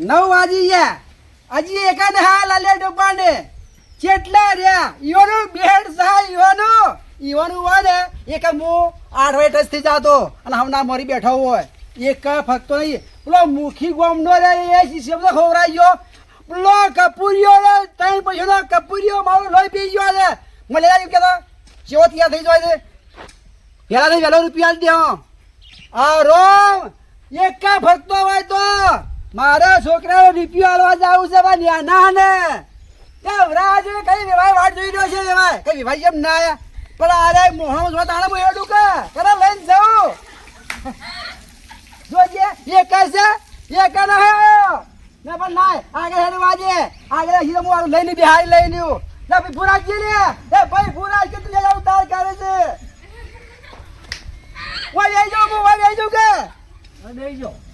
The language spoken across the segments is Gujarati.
નવ વાજી ગયા. હજી એકાદ હા લાલે ડબ્બાને કેટલા રહ્યા? ઈવાનું બેડ સહા ઈવાનું. ઈવાનું હોય ને, એક હું આઠ વાગે ટચ થઈ જતો અને હમણાં મરી બેઠો હોય. એક ફક્તો નહીં. પેલો મુખી ગોમનો રે, એ શિષ્ય બધો ખવરાઈ ગયો? પેલો કપૂરિયો રે, ત્રણ પૈસાનો કપૂરિયો મારો લોહી પી ગયો છે. મને લાગ્યું કે તો ચેવો તૈયાર થઈ જાય છે. નહીં વહેલો રૂપિયા દેવો. આ રોમ, એક ફક્તો હોય તો મારા છોકરાને રૂપિયો આલવા જાવું છે બા ને ત્યાં રાહ જોઈ કઈ વિવાહ વાટ જોઈ રહ્યો છે વિવાહ કઈ વિવાહ એમ ના આયા. પણ અરે મોહમ જો તાણે હું એડું કે કરે લઈને જાઉં. જોજે એક છે એક ના હે. ના, પણ ના, આગળ હેડ વાજે આગળ હી હું લઈને બિહારી લઈ લ્યું ના, ભાઈ ફુરાજી લે એ ભાઈ ફુરાજ કે તું જાવ તાર કરે છે? ઓય, આઈ જાવ હું ઓય આઈ કે દઈ જો આઠ વાગે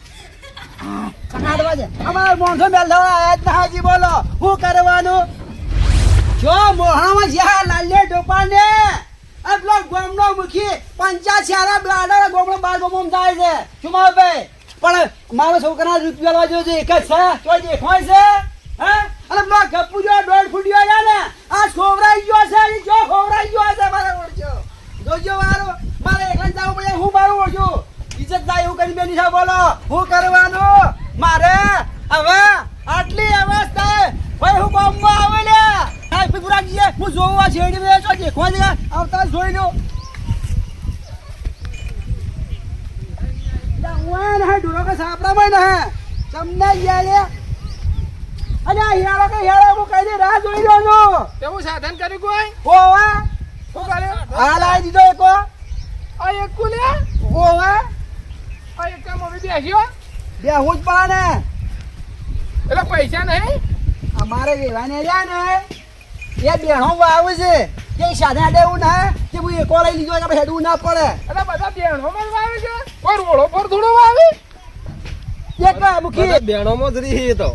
અમારા મોણસો મેલ આયા જ બોલો. શું કરવાનું? જો મોહામાં જ્યાં લાલ્ય ડોપાને આટલો ગોમનો મુખી પંચા ચારા બ્લાડર ગોમનો બાર ગોમમ થાય છે. ચુમા ભાઈ? પણ મારો છોકરા રૂપિયા લેવા જેવો છે, એક જ છે? તો દેખાય છે? હે? અને ને, આ ખોવરાઈ ગયો છે ખોવરાઈ ગયો છે, મારે ઓળખ્યો. જોજો મારો મારે એકલા જવું પડે, હું મારું ઓળખ્યું. ઇજ્જત થાય એવું કરી બેની છે, બોલો. હું કરવાનું? મારે? હવે આટલી અવસ્થા ભાઈ હું બોમ્બમાં આવે લે. આ પીપુરાજી હું જોવું આ શેરડી મેં જો દેખવા દે આવતા જોઈ લો વાન હે ડુરો કે સાપડા માં ને તમને યાલે અરે હિયાળો કે હિયાળો હું કઈ દે રાહ જોઈ રહ્યો છું. તેવું સાધન કર્યું કોઈ ઓવા શું કર્યું? હા લાવી દીધો એકો આ એક કુલ્યા ઓવા આ એક કામ હવે બેસ્યો? બે હું જ પડે ને એટલે પૈસા નહીં? અમારે રહેવાને રહ્યા ને. એ બેણો વાવ છે. કે સાધે આડે એવું ના કે હું એકો લઈ લીધો કે હેડવું ના પડે. એટલે બધા બેણો માં વાવે છે? કોઈ રોડો પર થોડો વાવે? એક મુખી. બેણોમાં જ રહી તો.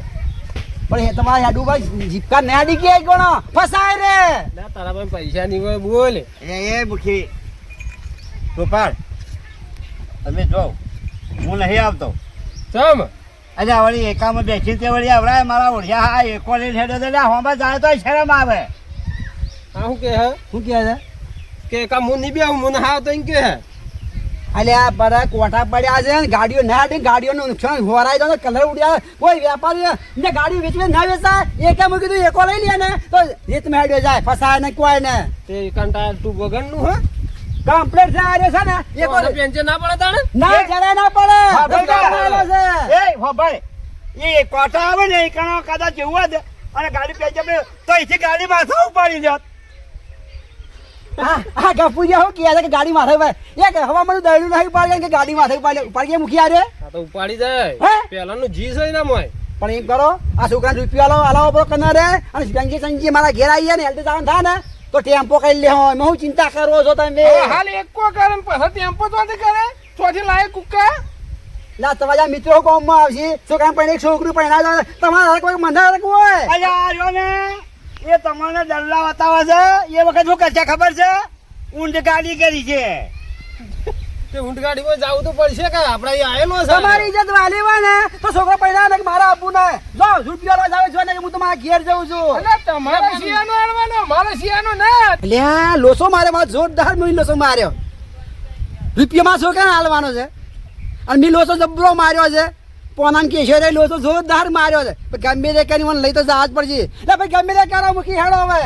પણ એ તમારે હેડું ભાઈ જીપકા ના આડી ગયા કોણ ફસાય રે. ના તારા પાસે પૈસા નહીં હોય બોલ. એ એ મુખી. ગોપાલ તમે જો હું નહીં આવતો. ચમ? અરે વળી એકામાં બેસી તે વળી આવડાય મારા ઓળિયા હા એકો લઈને હેડો તો હોંબા જાય તો શરમ આવે. હા હું કે હે? હું કે છે કે એકા હું નહીં બેહું મને હા તો એમ કે હે. અલે આ બધા કોઠા પડ્યા છે ગાડીઓ ના હાટી ગાડીઓનું નુકસાન હોરાઈ જાય કલર ઉડ્યા. કોઈ વેપારી ને ગાડીઓ વેચવે ના વેચાય. એકે મૂકી દઉં એકો લઈ લે ને. તો રીત મેળ્યો જાય ફસાય ને કોઈ ને. તે કંટાળ તું વગરનું હે? કમ્પ્લેટ છે આ છે ને એકો એકો પેન્શન ના પડે તાણે? ના જરા ના પડે. એ હો ભાઈ. એ કોટા આવે ને એ કણો કદાચ જેવું જ અને ગાડી પેચ તો અહીંથી ગાડી માથા ઉપાડી જાત હા ગપુરિયા હું કહે છે કે ગાડી માથે ભાઈ એક હવા મને નહીં પાડે કે ગાડી માથે પાડે ઉપાડી મૂકી આરે આ તો ઉપાડી જાય? પેલાનું જી છે ના મોય પણ એમ કરો આ છોકરા રૂપિયા લો અલાવો પડો કના રે. અને સંજી સંજી મારા ઘેર આવીએ ને હેલ્થ જવાનું થાય ને. તો ટેમ્પો પકડી લે હોય હું ચિંતા કરો છો તમે. હાલ એકો કરે પછી ટેમ્પો ચોથી કરે? ચોથી લાય કુક્કા ના તમારા મિત્રો ગામમાં આવશે છોકરા પણ એક છોકરું પણ ના તમારા કોઈ મંદા રાખવું હોય? અલ્યા જો ને એ તમને દલ્લા બતાવે છે એ વખત શું કરશે ખબર છે? ઊંડ ગાડી કરી છે. તે ઊંટ ગાડીમાં જાવું તો પડશે કે આપણે અહીં આયેલો છે? તમારી ઇજ્જત વાલી હોય ને તો છોકરો પૈડા ને મારા આપવું ને. જો રૂપિયા લો જાવે છો ને હું તમારા ઘેર જઉં છું. એટલે તમારા શિયાનો આડવાનો મારો શિયાનો ના લોસો મારે માં જોરદાર મી લોસો માર્યો. રૂપિયામાં છોકરા હાલવાનો છે? અને મી લોસો જબરો માર્યો છે. પોનામ કેશોરે લોસો જોરદાર માર્યો છે. ગમે તે કરી મને લઈ તો જહાજ પડશે. એટલે ભાઈ ગમે તે કરો મૂકી હેડો હવે.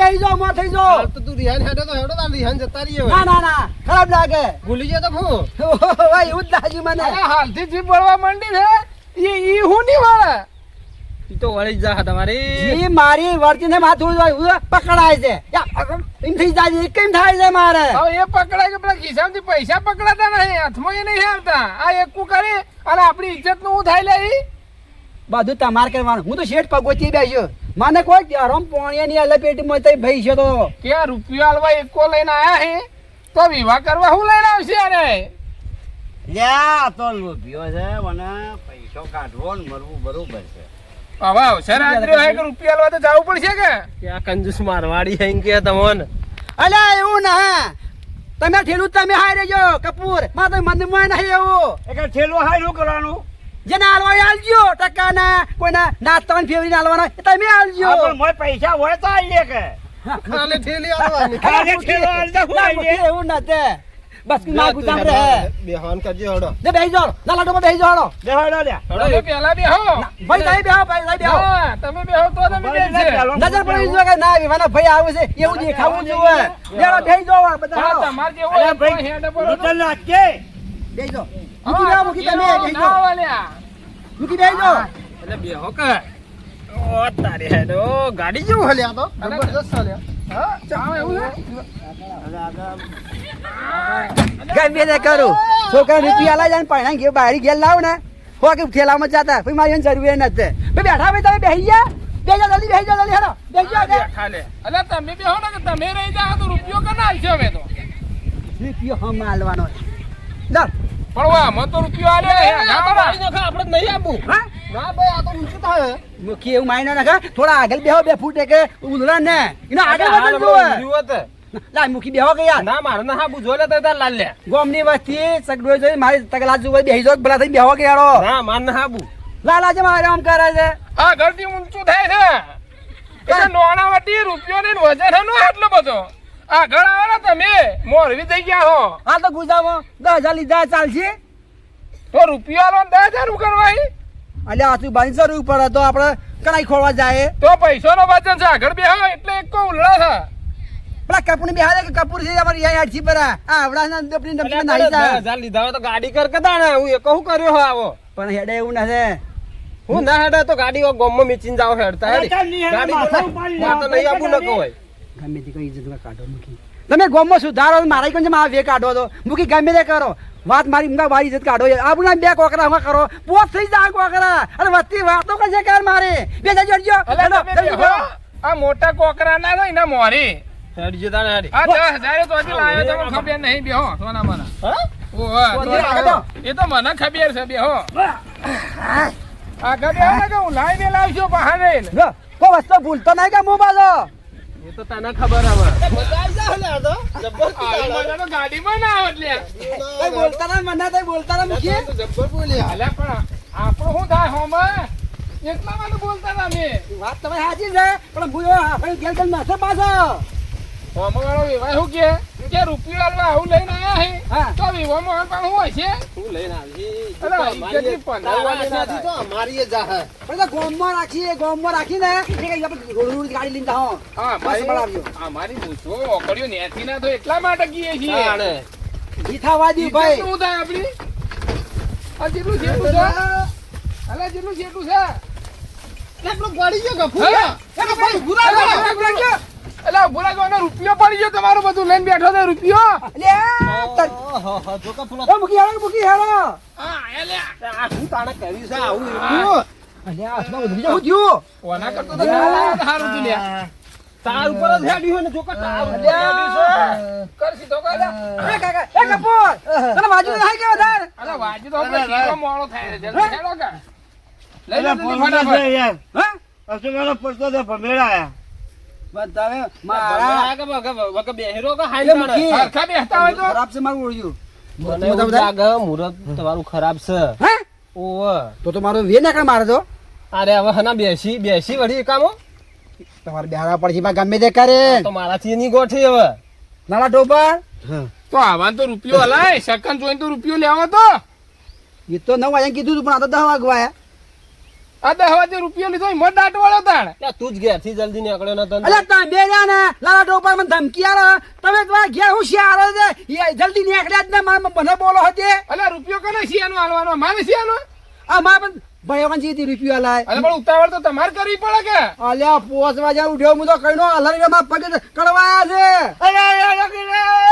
બેસી જાઓ મોં થઈ જાઓ તો તું રિહાન હેડો તો હેડો તાર રિહાન જતા રહીએ ના ના ના ખરાબ લાગે. ભૂલી જાય તો હું ઓહો, એવું જ લાગ્યું મને. અરે હાલથી જીભ બોલવા માંડી છે. ઈ ઈ હું નહીં વાળે? ઈ તો વળી જા તમારી. ઈ મારી વર્તી ને માથું પકડાય છે. એમ થઈ જાય કેમ થાય છે મારે? હવે એ પકડાય કે પેલા ખિસ્સામાંથી પૈસા પકડાતા નહીં હાથમાં એ નહીં આવતા આ એકું કરી અને આપણી ઇજ્જતનું હું થાય લે? બધું તમારે કરવાનું. હું તો શેઠ પગોથી બેસ્યો. મને કોઈ ગરમ પોણીએ ની અલે પેટીમાં તઈ ભાઈ છે તો. કે રૂપિયા હાલવા એકો લઈને આયા હે? તો વિવાહ કરવા હું લઈને આવશે અરે લ્યા તો લોભ્યો છે મને પૈસો કાઢવો ને મરવું બરોબર છે. હવે અવસર રાત્રે હે કે રૂપિયા લવા તો જવું પડશે કે? કે આ કંજૂસ મારવાડી હે કે તમને અલ્યા એવું ના. તમે ઠેલું તમે હારે જો કપૂર. માં તો મંદિરમાં નહીં એવું. એટલે ઠેલું હાય કરવાનું? જેને હાલવા હોય હાલજો. ટકાના કોઈના નાસ્તા ફેવરી હાલવાના એ તમે હા, હાલજો પણ મોય પૈસા હોય તો આલીએ કે. ખાલી ઠેલી આલવાની. ખાલી ઠેલો હાલતા હું. મુખી એવું બસ જા ના તું ગુજામ હેડો, રહે બેહવાન કરજો હેડો. જે બેહી જાઓ. લાલા ડોબા બેહી જાઓ હાલો. બેહો લ્યા. તમે પહેલા બેહો. ભાઈ તમે બેહો ભાઈ તમે બેહો. તમે બેહો તો તમે ભાઈ, નજર પડી જોઈએ કે ના વિવાના ભાઈ આવે છે એવું દેખાવું જોઈએ. બેહો બેહી જાઓ બધા હા, જેવો ભાઈ, હેડ. નાખજે. બેહી જાઓ. મૂકી તો મૂકી તમે ના વાલ્યા. મૂકી જાઓ એટલે બેહો કે. ઓ તારી હેડો ગાડી જેવું હલ્યા તો. જબરજસ્ત હલ્યા હા, ચાલો, એવું છે? ગમે તે કરું. છોકરા રૂપિયા લાવી જાય પાણી ગયો બહાર ઘેર લાવ ને. હો કે ઠેલામાં જતા. ભાઈ મારી જરૂર નથી. બેઠા ભાઈ તમે બેહી ગયા? જા જલ્દી બેહી જા જલ્દી હેડો. બેહી જા બેઠા તમે બેહો ને કે તમે રહી જાઓ તો રૂપિયો કના આવશે હવે તો? રૂપિયો હમ હાલવાનો દર પણ વાહ, આમાં તો રૂપિયો આલે આપણે નહીં આપવું હા? ના ભાઈ આ તો ઊંચું થાય મુખી એવું માયનો નાખા થોડા આગળ બેહો બે ફૂટ કે ઉધરા ને. એનો આગળ વધન જોવે ઊંધું હતું. લા મુખી બેહો કે યાર. ના મારે ના હાબુ જોઈ લે તો લાલ લે. ગોમની વસ્તી સગડો જોઈ મારી તકલા જોવે બેહી જો ભલા થઈ બેહો કે યારો ના માર ના હાબુ લાલા જે મારે આમ કરે છે. આ ઘરથી ઊંચું થાય છે. એટલે નોણા વટી રૂપિયો ને વજન હે આટલો બધો. આ ઘણા આવે ને તમે. મોરવી થઈ ગયા હો. આ તો ગુજામાં. દસ હજાર લીધા ચાલશે. તો રૂપિયા લો દસ હજાર કરવાય અલ્યા આસુ બાંધી જરૂર પડે તો આપણે કણાઈ ખોળવા જાય. તો પૈસો નો વચન છે. આગળ બે એટલે એક કો ઉલ્લા છે પેલા કપૂર બે કે કપૂર છે અમારી યાર હાડસી પર આ. આવડા ના એટલે દપની તારે નાઈ જા. હજાર લીધા હોય તો ગાડી કર કદા ને હું એક હું કર્યો હો આવો. પણ હેડે એવું છે. હું ના હેડે તો ગાડી ગમ ગોમમાં મીચીને જાવ હેડતા હેડી. ગાડી માથું ઉપાડી મારે તો નહીં આપું ન કહેવાય. ગમે તે કોઈ ઇજ્જત કાઢો મૂકી. તમે ગોમમાં સુધારો મારા કોણ મારા વે કાઢો તો. મૂકી ગમે તે કરો. વાત મારી ઊંઘા મારી ઇજ્જત કાઢો. આપણે બે કોકરા માં કરો. પોત થઈ જાય કોકરા. અરે વસ્તી વાતો કશે કર મારે. બે જજો જજો. આ મોટા કોકરા ના થાય ને મોરી. આ તો હજી લાવ્યો તમને ખબર નહીં. બેહો સોના મને. ઓહો, તો તો આગળ લાવ્યો. એ તો મને ખબર છે બેહો. આગળ બેહો કે હું લાવી ને લાવજો બહાર. રહીને. જો, વસ્તુ ભૂલતો નહીં કે મું બાજો? એ તો તને ખબર હવે આવી ગાડીમાં ના આવત બોલતા ના મને કઈ બોલતા ના મૂકી અલ્યા પણ આપણું શું થાય હોમાં? એટલા માટે બોલતા હતા અમે. વાત તમે સાચી છે પણ ભૂયો આપણે ગેલ ગેલ નાખે પાછો હોમાં વાળો એવા શું કે? કે રૂપિયો આલવા આવું લઈને આયા હે? તો વિવો મોહન પણ શું હોય છે? હું લઈને આવી ના. તો અમારી જાહે. પણ ગોમમાં રાખીએ ગોમમાં રાખીને આપણે રોડ રોડ ગાડી લઈને જાઓ હા, બસ મારી- બરાબર. અમારી મૂછો ઓકળીઓ નેથી ના તો એટલા માટે ગીએ છીએ તાણે. ગીથાવાદી ભાઈ શું થાય આપડી? આ જેટલું જેટલું છે? અલા, જેટલું જેટલું છે? હા? ગયો ઉભું રાખજો. અલા, ઉભું અને રૂપિયો પડી ગયો તમારું બધું લઈને બેઠો છે રૂપિયો અલ્યા, જો કે પેલો એ મૂકી હેડો મૂકી હેડો હા, અલ્યા. આ શું તાણે કર્યું છે આવું એવું? અલ્યા આસમાં બધું બીજું શું ઓના કરતો તો ના લાવે તો સારું હતું લ્યા. તાર ઉપર જ હેડ્યું ને જો કે તાર હેડ્યું છે. કર સીધો કર એ કાકા એ કપૂર તને વાજુ નહીં કે વધારે અલા, વાજી તો સીધો મોડો થાય છે. હેડો કે. લઈ લો એટલે જલ્દી ફોન ફટાફટ. યાર. હા અશોકાનો પડતો તો ભમેડાયા. બતાવે મારા મારા કે વગર- વગર કે હાઈ એટલે તાણે? મૂકી. હરખા બેસતા હોય તો. ખરાબ છે મારું ઓળ્યું. મને લાગે મુહૂર્ત તમારું ખરાબ છે. હે? ઓવે. તો તો મારો વે નાખણ મારે તો. અરે હવે હના બેસી બેસી વળી એકામો તમારે બેહારા પડશે ગમે તે કરે. તો મારાથી નહીં ગોઠી હવે. નાના ટોપર તો આવાન તો રૂપિયો હલાય સેકન્ડ જોઈને તો રૂપિયો લેવો તો. એ તો નવ વાગ્યા કીધું તું પણ આ તો દસ વાગવા આ દસ વાગે રૂપિયો લીધો હિંમત દાટવાળો તાણ. લે, તું જ ઘેરથી જલ્દી નીકળ્યો નતો ને. અલ્યા તમે બે રહ્યા ને લાલા ટોપર મને ધમકી આલો. તમે તમારા ઘેર છે. જલ્દી નીકળ્યા જ ને મારે મને બોલો હતી અલા રૂપિયો કને શિયાનો હાલવાનો મારે શિયાનો આ મારે પણ ભાઈ વન જીતી રૂપિયા લાય. પણ ઉતાવળ તો તમારે કરવી પડે કે? અલ્યા પોસવા વાગ્યા ઉઠ્યો હું તો કઈનો અલરી માં કડવાયા છે. અરે, અરે,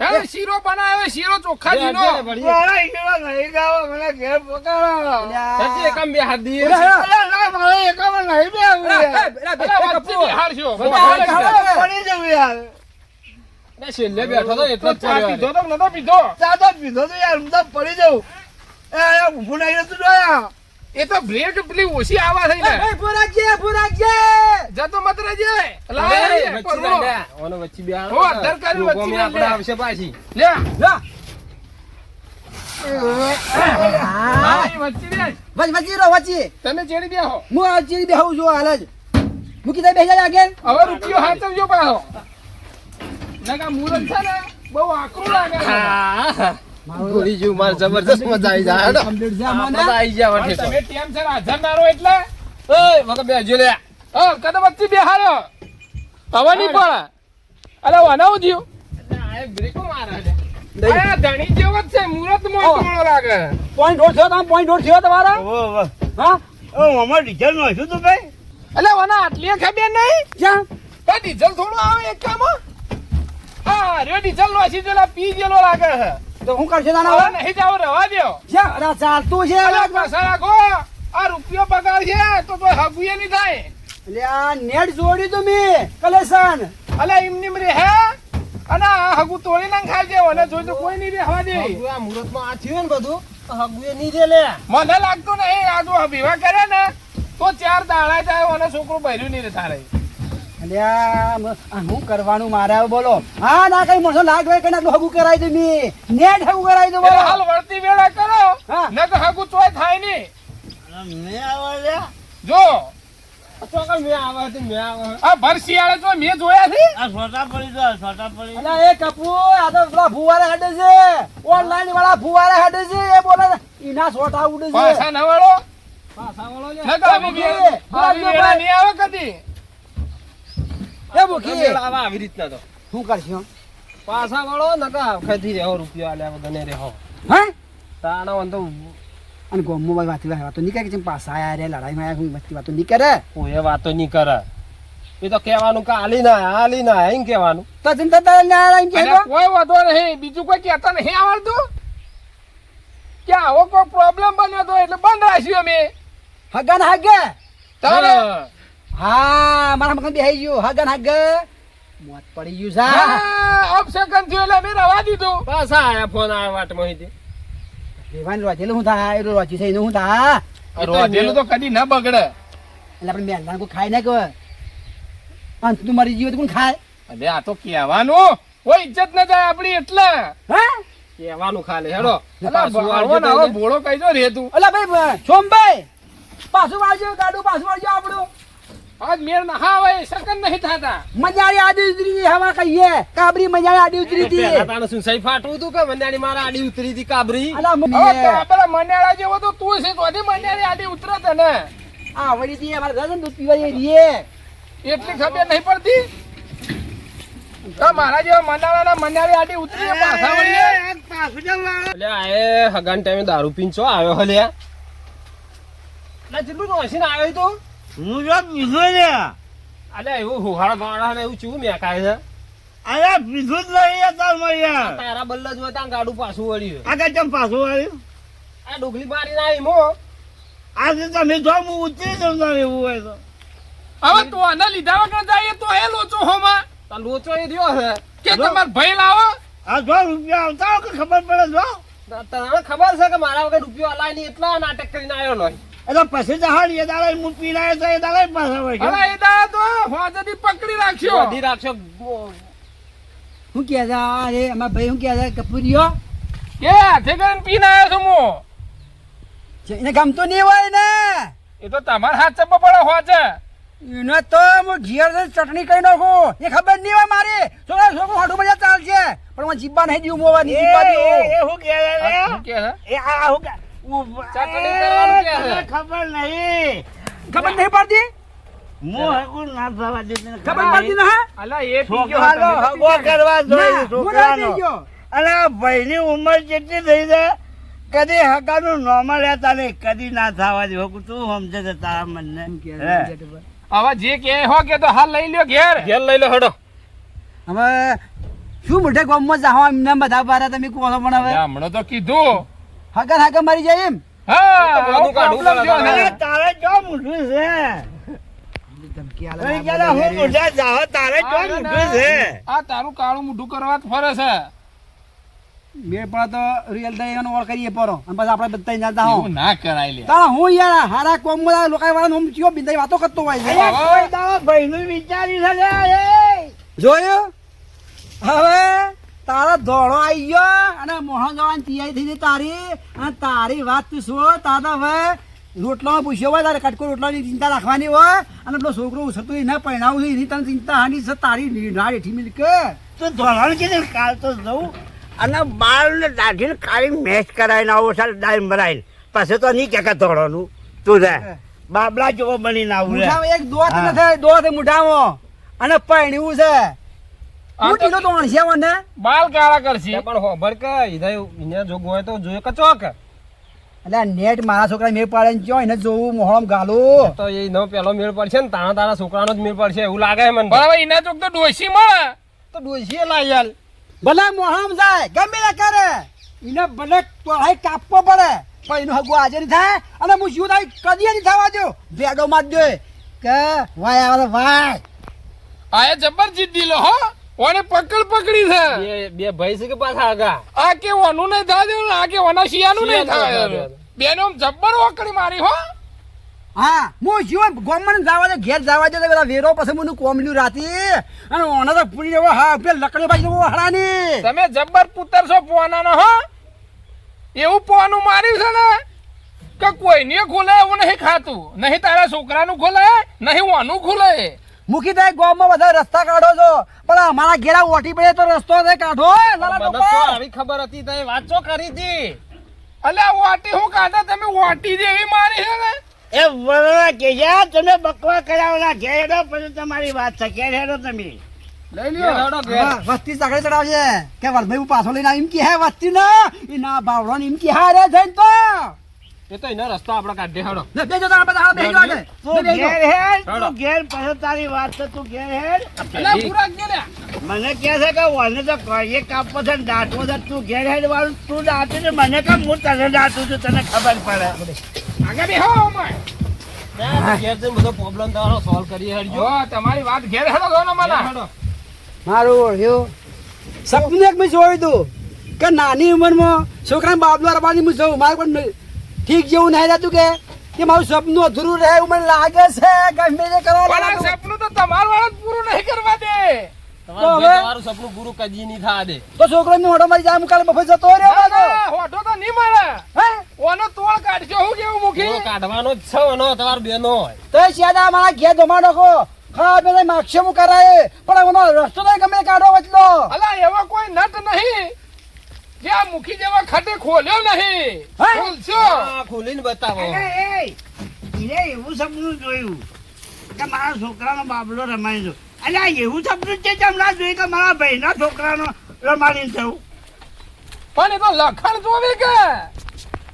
હે શીરો શીરો જીનો મારા નહીં ગાવો, મને ઘેર પકડો. એકામ બે હાથ મારે એકામાં નહીં બે. પડી જવું યાર. છેલ્લે બેઠો તો એટલે ચા પીધો તો નતો પીધો ચા તો પીધો તો યાર, હું તો પડી જવું. એ, નહીં રહેતું જોયા. એ તો બ્રેક પેલી ઓછી આવા થઈ ને એ, ફુરાજી, ફુરાજી. જતો મત રહેજે. દાંડા. ઓનો વચ્ચે બે ઓ અધર કરી વચ્ચે આપણે આવશે પાછી. લે. લા. હા, તમે ચેડી બેહો. હું આ ચીરી બેહું છું હાલ જ. મૂકી દે બેસી આગળ હવે રૂપિયો હાચવજો પાછો. નકા મુરત છે ને બહુ આકરું લાગે. ગોળી જેવું મારે જબરજસ્ત મજા આવી જાય. છે મજા આવી જાય તમે ટેમ છે હાજર નારો એટલે. ઓય, વખત બે જો લે. હા કદમ વચ્ચે બેહાડ્યો હવે નહીં પડે. અરે વનાવું થયું આ બ્રેકો મારે છે. અરે ધણી જેવો છે મુરતમાં ઓ. લાગે. પોઈન્ટ દોઢ થયો તમે પોઈન્ટ દોઢ થયો તમારા? ઓહો, ઓહો. હા? ઓ ડીઝલ નો શું તું ભાઈ? એટલે વના આટલી ખબર નહીં? ક્યાં? તો ડીઝલ થોડું આવે એક કામ? હા રે ડીઝલ નો હજી જેલા પી ગયેલો લાગે છે. તો હું કરશે તાના હવે નહીં જાવ રવા દ્યો. છે અરે ચાલતું છે અરે પાછા રાખો. આ રૂપિયો પગાર છે તો તો હગુએ નહીં થાય. એટલે આ નેટ જોડી તું મેં કલેક્શન અલે ઇમની રે હે અને આ હગુ તોડી નાખ ખાઈ જાય અને જોઈ તો કોઈ નહીં રહેવા દે. હગુ આ મુહૂર્તમાં આ થયું ને બધું તો હગું નહીં દે લે. મને લાગતું નહીં આ તો વિવાહ કરે ને તો ચાર દાડા જાય અને છોકરું ભર્યું નહીં રે તારે. શું કરવાનું? મારે બોલો. હા ના કઈ મોસો લાગ હોય કઈ હગું કરાવી દઉં મી. નેટ હગું કરાવી દઉં બોલો. હાલ વળતી વેળા કરો. હા. ન તો હગું તોય થાય નહીં. મે આવે જો. આવે આવે. આ ભર શિયાળે તો મેં જોયા છે આ છોટા પડી જાય છોટા પડી. અલા એ કપૂ આ તો પેલા ભુવારા હેડે છે. ઓનલાઈન વાળા ભુવારા હેડે છે. એ બોલે છે, ઈના ઉડે છે. પાછા ન વળો પાછા વળો લે. ન તો આવી વેળા- આવી વેળા નહીં આવે કદી. એ મુખી. આવે આવી રીતના તો. શું કરશું? પાછા વળો નકા ખેતી રહેવો રૂપિયો આલ્યા વગર નહીં રહેવો. હા? તાણા વંતો અને ગોમો ભાઈ વાતી વાતો નહીં કરે કે પાછા આયા રે લડાઈમાં આયા વસ્તી વાતો નહીં કરે? કોઈ વાતો નહીં કરે. એ તો કહેવાનું કે આલી ના આલી ના એમ કહેવાનું. તો ચિંતા તારે ના આલા એમ કહેતો કોઈ વાંધો નહીં. બીજું કોઈ કહેતા નહીં આવડતું? કે આવો કોઈ પ્રોબ્લેમ બન્યો તો એટલે બંધ રાખ્યું અમે. હગા ને હગે. તારે હા. મારા મકાન બેહી ગયું. હગન હગ મોત પડી ગયું સા ઓપ્શન થયું એટલે મેં રવા દીધું. પાછા આયા ફોન આવ્યા વાટ અહીંથી. રેવાન રોજેલું હું થાય એ રોજી છે એનું હું થાય. રોજેલું? તો કદી ન બગડે. એટલે આપણે મેલદાન કોઈ ખાય ના કે અંત તું મરી ગયું તો કોણ ખાય? અરે આ તો કહેવાનું. કોઈ ઇજ્જત ન જાય આપણી એટલે. હા? કહેવાનું ખાલી હેડો. ભોળો કઈ દો રે તું અલા ભાઈ સોમભાઈ પાછું વાળજો ગાડું પાછું વાળજો આપણું. આજ મેળ ના આવે શકન નહીં થતા. મજારી આડી ઉતરી હતી હવા કહીએ કાબરી મજારી આડી ઉતરી હતી પેલા તાણે સહી ફાટવું હતું કે વંજાડી મારા આડી ઉતરી હતી કાબરી અલા તો આપણા મન્યાળા જેવો તો તું છે તો હજી મન્યાળી આડી ઉતરત ને આ વળી હતી અમારે દાદા દૂધ પીવા જઈએ રીએ. એટલી ખબર નહીં પડતી? તો મારા જેવા મનાળાના મન્યાળી આડી ઉતરી પાછા વળીએ. પાછું જવાનું. એટલે આ હગાન ટાઈમે દારૂ પીન છો આવ્યો હલ્યા? જેટલું આવ્યો તો. હું જો પીધો ને. અલ્યા એવું હુહાળ ગાળા ને એવું ચેવું મેકાય છે? અરે પીધું જ નહીં તાર મળ્યા તારા બલ્લ જ ત્યાં ગાડું પાછું વળ્યું આ કઈ ચમ પાછું વળ્યું? આ ડુગલી મારી ના એમો આજે તમે જો હું ઉતરી જાઉં તારે એવું હોય તો. હવે તો આના લીધા વગર જાય તો એ લોચો હોમાં? તો લોચો એ રહ્યો છે. કે તમાર ભાઈ લાવો? આ જો રૂપિયા આવતા કે ખબર પડે? જો. તને ખબર છે કે મારા વગર રૂપિયો અલાય નહીં? એટલા નાટક કરીને આવ્યો નહીં એટલે પછી જહાડ એ દાડા હું પીડાય તો એ દાડા પાછા હોય અલા એ દાડા તો હોજથી પકડી રાખ્યો. વધી રાખ્યો. હું શું કહે છે અરે અમારા ભાઈ શું કે છે કપૂરીઓ કે હાથે કરીને પીને આવ્યો છું હું છે, એને ગમતું નહીં હોય ને. એ તો તમારા હાથ ચપ્પા પડે હોજે એને તો હું ઘેર ચટણી કરી નાખું. એ ખબર નહીં હોય મારી. છોકરા છોકરું હાડું બધા ચાલશે. પણ હું જીબ્બા નહીં દીવું મોવાની નહીં જીબ્બા એ- એ હું કે છે એ આ હું કે ખબર નહીં. ખબર નહીં પડતી? હું હકું ના કદી નોર્મલ નહીં કદી ના થવા દે. તું સમજે છે તારા મનને. હવે જે કે હો કે તો હાલ લઈ લ્યો ઘેર. ઘેર લઈ લો હડો. હવે શું મોઢે ગામમાં જાહો એમને બધા બારા તમે કહો પણ હવે? હમણાં તો કીધું. હગન હગન મરી જાય એમ. હા તો બધું કાઢવું problem પડે થયો ને. અરે તારે જો મોઢું છે. ધમકી આલે કઈ ના ક્યારે હું બોલે મોઢા જાઓ તારે જો આ મોઢું છે. આ તારું કાળું મોઢું કરવા ફરે છે. મેળ પડે તો રિયલ એનો ઓળ કરીએ પરો. અને પછી આપણે બધા ના જાહો ના કરાય લે. તારા હું યાર હારા કોમમાં લોકો વાળા હું ચિયો બિંદાઈ વાતો કરતો હોય છે. અહીંયા કોઈ દાડો ભાઈનું વિચારી છે જોયું? હવે તારા ધોળો આવી ગયો. અને મોહન જવાન તૈયારી થઈ તારી. અને તારી વાત તું શું તારા હવે રોટલામાં પૂછ્યો હોય તારે કટકો રોટલાની ચિંતા રાખવાની હોય. અને પેલો છોકરો ઉછળતો એને પહેણાવું છે એની તને ચિંતા હાની છે તારી નિર્ણાળ એઠી મિલ કે તો ધોરણ કીધું કાલ તો જવું અને બાળને દાઢીને ખાલી મેચ કરાવીને આવો સાલ ડાઈમ ભરાઈને. પછી તો નહીં કે ધોળોનું તું રે બાબલા જેવો બનીને આવું એક દોત નથી દોત મુઠામાં. અને પહેણ્યું છે. હું તો ટીલો તો અણસ્યા મને. બાલ કાળા કરશે. પણ હોબર કે ઈધા એને જોગ હોય તો જોઈએ કે ચોક. એટલે નેટ મારા છોકરા મેળ પાડે ને એને જોવું મોહમ ગાલો. તો એ નો પેલો મેળ પડશે ને તારા તારા છોકરાનો જ મેળ પડશે એવું લાગે મને બરાબર હવે એના ચોક તો ડોસી મળે. તો ડોસી લાઈ યાર. ભલે મોહમ જાય ગમે તે કરે. એને ભલે તોડાઈ કાપવો પડે પણ એનું હગું આજે નહીં થાય અને હું શું થાય કદી નહીં થવા દો બેડો માં દે. કે વાય આવે વાય. આ જબર જીતી લો હો. ઓને પકડ પકડી છે. બે બે ભાઈ છે કે પાછા આગા? આ કે ઓનું નહીં થાય દેવું આ કે ઓના શિયાનું નહીં થાય. બેનો જબ્બર ઓકડી મારી હો. હા હું જીવન ગોમન જવા દે ઘેર જવા દે બધા વેરો પછી મને કોમલ્યું રાતી. અને ઓને તો પૂરી દેવો હા પેલ લકડી પાછી હરાની તમે જબ્બર પુત્ર છો પોનાનો હો. એવું પોનું માર્યું છે ને કે કોઈને ખોલે એવું નહીં ખાતું. નહીં તારા છોકરાનું ખોલે નહીં ઓનું ખોલે. મૂકી દે ગોમમાં બધા રસ્તા કાઢો છો. પણ અમારા ઘેરા ઓટી પડે તો રસ્તો છે કાઢો. આવી ખબર હતી તે વાંચો કરી હતી? અલે ઓટી હું કાઢો? તમે વાટી જેવી મારી છે ને? એ વરણા કે યા તમે બકવા કરાવના ઘેડો પછી તમારી વાત છે કે હેડો તમે. લઈ લ્યો. હેડો, ઘેર. હા, વસ્તી સાંકળે ચડાવજે. કે વરભાઈ હું પાછો લઈને આવીને કે હે વસ્તી ના એ ના બાવળો ને એમ કે હારે જઈને તો. એ તો એના રસ્તો આપણે કાઢી હાડો. ને બેજો તારા બધા હાડો બેજો આગળ. તું ઘેર હેડ. તું ઘેર પછી તારી વાત છે તું ઘેર હેડ. અલ્યા પૂરા ઘેર. મને કહે છે કે વને તો કહીએ કાપવો છે ને છે તું ઘેર હેડ વાળું તું દાંતું છે મને કેમ હું તને દાંતું છું તને ખબર પડે. આગળ બે હો અમાય ના, ઘેર જઈને બધો પ્રોબ્લેમ તમારો સોલ્વ કરીએ જો તમારી વાત ઘેર હેડો મને હેડો. મારું ઓળખ્યું. સપનું એક મેં જોયું હતું કે નાની ઉંમરમાં છોકરાને બાબલો રબાની હું જોઉં મારે પણ ઠીક જેવું નહીં રહેતું કે? કે મારું સપનું અધૂરું રહે એવું મને લાગે છે ગમે તે કરવા સપનું તો તમારું વાળા પૂરું નહીં કરવા દે. તમારું સપનું પૂરું કદી નહીં થા દે. તો છોકરો ની મોટો મારી જાય હું કાલે બફે જતો રહ્યો ના, પાછો. તો નહીં મળે હે? ઓનો તોળ કાઢજો હું કેવું મૂકી? કાઢવાનો જ છે ઓનો તમાર બેનો હોય. તો એ શિયાદા મારા ઘેર જમાડો કો હા બે હું કરાય પણ ઓનો રસ્તો તો ગમે કાઢો વચલો. અલા એવો કોઈ નટ નહીં. જે મૂકી મુખી જેવા ખટે ખોલ્યો નહીં? હે? ખોલશો? ખોલીને બતાવો. એ, એવું સપનું જોયું કે મારા છોકરાનો બાબલો રમાઈ જો અલ્યા એવું સપનું છે કે હમણાં જોયું કે મારા ભાઈના છોકરાનો રમાડીને જવું પણ એ તો લખણ જોવે કે?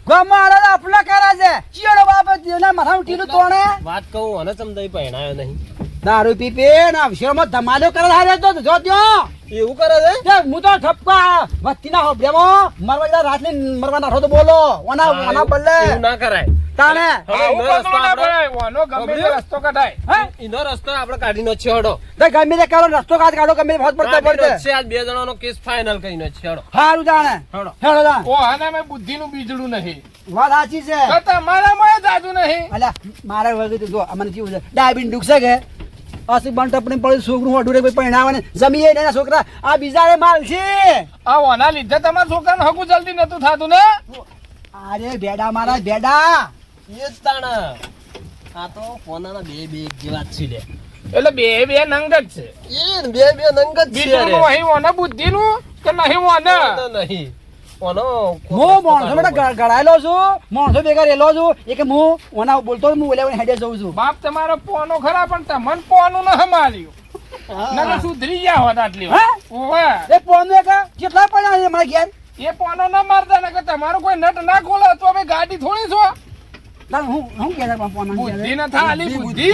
ગામમાં આડા આપલા કરે છે. ચિયડો બાપ તેના માથા ટીલું તોણે વાત કહું અને ચમદાઈ પહેણાયો નહીં? દારૂ પી પી ને અવસરમાં ધમાલો કરે હારે તો જો ત્યો એવું કરે છે? તે હું તો ઠપકા. વસ્તીના હોબળેમાં મરવા રાત રાતની મરવા નાખો તો બોલો. ઓના ઓના બદલે એવું ના કરાય. એનો રસ્તો પગલું ના આપણે- ભરાય ઓનો ગમે તે રસ્તો કઢાય. હે? એનો રસ્તો આપણે કાઢીનો છે છેડો તે ગમે તે કરો રસ્તો કાઢ કાઢો ગમે તે હોત પડતો પડતે છે આજ બે જણાનો કેસ ફાઇનલ કરીને છે હડો. હારું જાણે છેડો હેડો જાણ ઓ મે બુદ્ધિ નું બીજડું નહીં. વાત સાચી છે. તો તમારામાં જાજુ નહીં. અલ્યા મારે વગર જો અમને જીવ છે? ડાયબિન દુખશે કે? અસી બાંટ આપણે પડી છોકરું હોડું રે કોઈ પહેણાવે ને જમીએ ને છોકરા. આ બીજા માલ છે. આ ઓના લીધે તમારા છોકરાનું હગું જલ્દી નતું થાતું ને? અરે બેડા મારા બેડા એ જ તાણા. આ તો ફોનાના બે બે જેવા જ છે લે. એટલે બે બે નંગ જ છે. એ બે બે નંગ જ છે બીજું નહીં અહીં ઓને બુદ્ધિનું કે નહીં ઓને નહીં. ઓનો હું માણસો ગ- ગળાયેલો છું માણસો ભેગા રહેલો છું એ કે હું ઓના બોલતો હું ઓલે હેડે જઉં છું. બાપ તમારો પોનો ખરા પણ તમને પોનું ન હમાલ્યું. નકર સુધરી ગયા હોત આટલી ઓવે. એ પોનો કે કેટલા પડ્યા છે મારા ઘેર? એ પોનો ન મારતા નકર તમારું કોઈ નટ ના ખોલે તો અમે ગાડી થોડી છો. હું હું કે પોનો બુદ્ધિ ન થાલી બુદ્ધિ.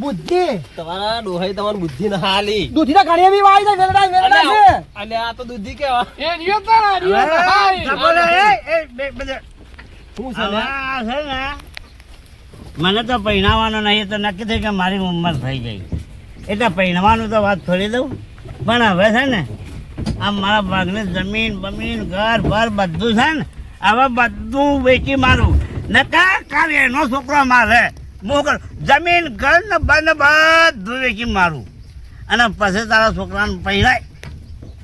બુદ્ધિ. તમારા ડોહાઈ તમારી બુદ્ધિ ના હાલી. દૂધી ના ઘણી એવી વાય છે વેલડા વેલડા છે. અને આ તો દૂધી કેવા એ રહ્યો તારા રહ્યો તો હાય. બોલો, એ, એ, બે- બધા. શું છે આ છે ને, મને તો પહેણાવાનો નહીં તો નક્કી થઈ કે મારી ઉંમર થઈ ગઈ. એટલે પહેણવાનું તો વાત છોડી દઉં. પણ હવે છે ને આ મારા ભાગની જમીન બમીન ઘર ભર બધું છે ને હવે બધું વેચી મારું. નકા કાલે એનો છોકરો મારે. કર- જમીન ઘર ને બંધ બધું વેચી મારું. અને પછી તારા છોકરાને પહેરાય.